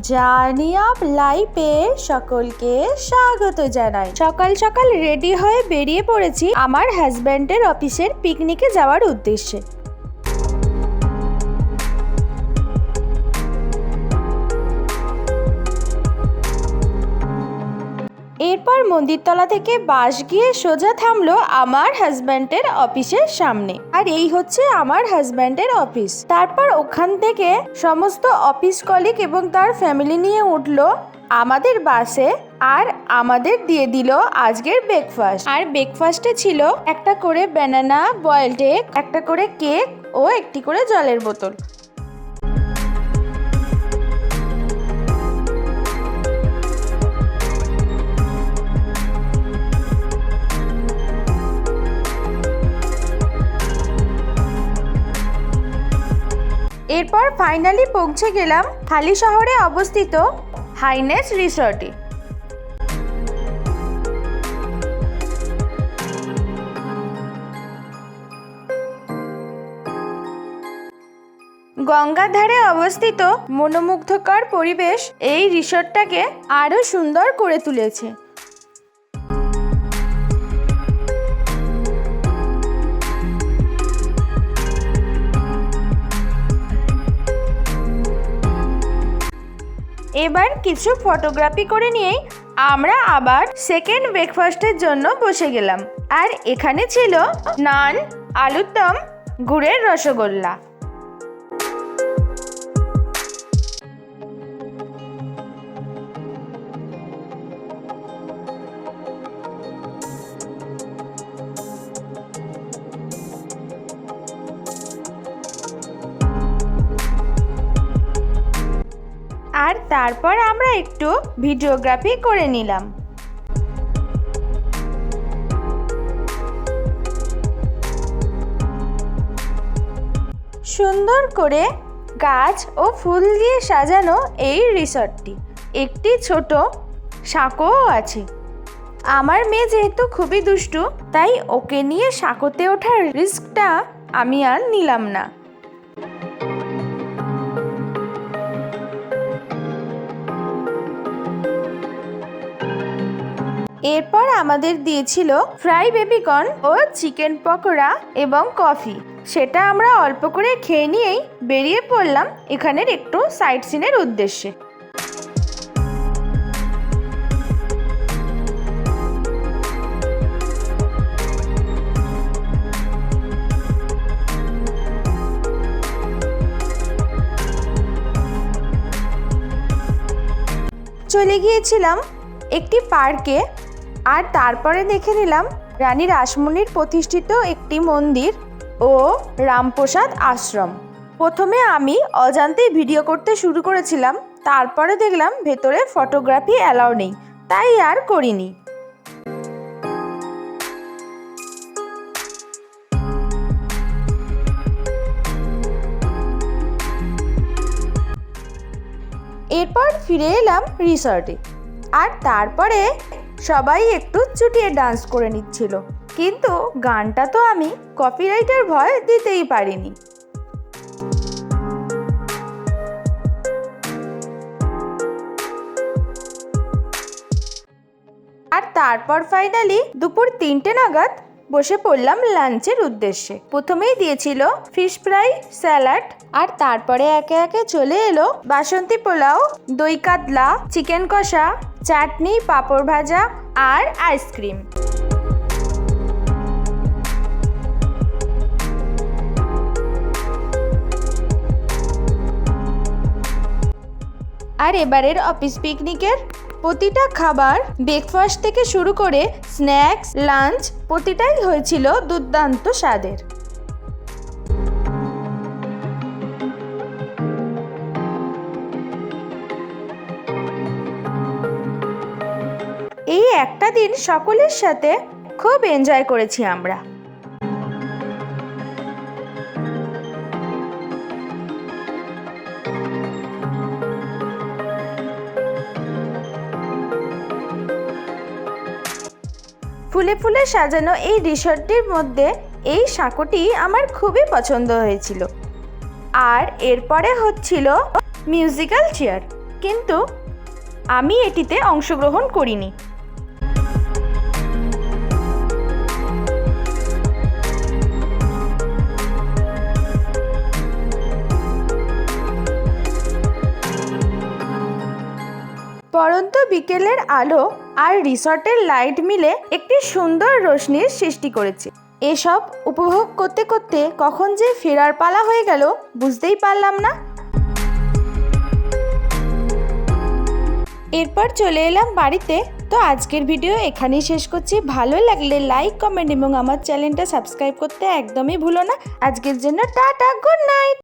Journey of লাইফে সকলকে স্বাগত জানাই। সকাল সকাল রেডি হয়ে বেরিয়ে পড়েছি আমার হাজব্যান্ডের অফিসের পিকনিকে যাওয়ার উদ্দেশ্যে। মন্দিরতলা থেকে বাস গিয়ে সোজা থামলো আমার হাজব্যান্ডের অফিসের সামনে। আর এই হচ্ছে আমার হাজব্যান্ডের অফিস। তারপর ওখান থেকে সমস্ত অফিস কলিগ এবং তার ফ্যামিলি নিয়ে উঠল আমাদের বাসে আর আমাদের দিয়ে দিল আজকের ব্রেকফাস্ট আর ব্রেকফাস্টে ছিল একটা করে ব্যানানা বয়েলড এগ একটা করে কেক ও একটি করে জলের বোতল। এরপর ফাইনালি পৌঁছে গেলাম হালি শহরে অবস্থিত হাইনেস রিসর্টে। গঙ্গার ধারে অবস্থিত মনোমুগ্ধকর পরিবেশ এই রিসর্টটাকে আরও সুন্দর করে তুলেছে। এবার কিছু ফটোগ্রাফি করে নিয়েই আমরা আবার সেকেন্ড ব্রেকফাস্টের জন্য বসে গেলাম। আর এখানে ছিল নান আলুর দম গুড়ের রসগোল্লা। আর তারপর আমরা একটু ভিডিওগ্রাফি করে নিলাম। সুন্দর করে গাছ ও ফুল দিয়ে সাজানো এই রিসর্টটি। একটি ছোট সাঁকোও আছে। আমার মেয়ে যেহেতু খুবই দুষ্টু, তাই ওকে নিয়ে সাঁকোতে ওঠার রিস্কটা আমি আর নিলাম না। এরপর আমাদের দিয়েছিল ফ্রাই বেবিকর্ন ও চিকেন পকোড়া এবং কফি। সেটা আমরা অল্প করে খেয়ে নিয়েই বেরিয়ে পড়লাম এখানের একটু সাইট সিনের উদ্দেশ্যে। চলে গিয়েছিলাম একটি পার্কে। আর তারপরে দেখে নিলাম রানী রাসমণির প্রতিষ্ঠিত একটি মন্দির ও রামপ্রসাদ আশ্রম। প্রথমে আমি অজান্তেই ভিডিও করতে শুরু করেছিলাম, তারপরে দেখলাম ভেতরে ফটোগ্রাফি অ্যালাউ নেই, তাই আর করিনি। এরপর ফিরে এলাম রিসর্টে। আর তারপরে সবাই একটু চুটিয়ে ডান্স করে নিচ্ছিল। কিন্তু গানটা তো আমি কপিরাইটের ভয় দিতেই পারিনি। আর তারপর ফাইনালি দুপুর তিনটে নাগাদ বসে পড়লাম লাঞ্চের উদ্দেশ্যে। প্রথমেই দিয়েছিল ফিশ ফ্রাই স্যালাড আর তারপরে একে একে চলে এলো বাসন্তী পোলাও, দই কাতলা চিকেন কষা, চাটনি, পাঁপড় ভাজা, আর আইসক্রিম আর এবারের অফিস পিকনিকের প্রতিটা খাবার ব্রেকফাস্ট থেকে শুরু করে স্ন্যাক্স লাঞ্চ প্রতিটাই হয়েছিল দুর্দান্ত স্বাদের। এই একটা দিন সকলের সাথে খুব এনজয় করেছি আমরা। ফুলে ফুলে সাজানো এই রিসর্টটির মধ্যে এই সাঁকোটি আমার খুবই পছন্দ হয়েছিল। আর এরপরে হচ্ছিল মিউজিক্যাল চেয়ার। কিন্তু আমি এটিতে অংশগ্রহণ করিনি। বিকেলের আলো আর রিসর্টের লাইট মিলে একটি সুন্দর রোশনির সৃষ্টি করেছে। এসব উপভোগ করতে করতে কখন যে ফেরার পালা হয়ে গেল বুঝতেই পারলাম না। এরপর চলে এলাম বাড়িতে। তো আজকের ভিডিও এখানেই শেষ করছি। ভালো লাগলে লাইক, কমেন্ট এবং আমার চ্যানেলটা সাবস্ক্রাইব করতে একদমই ভুলো না। আজকের জন্য টাটা, গুড নাইট।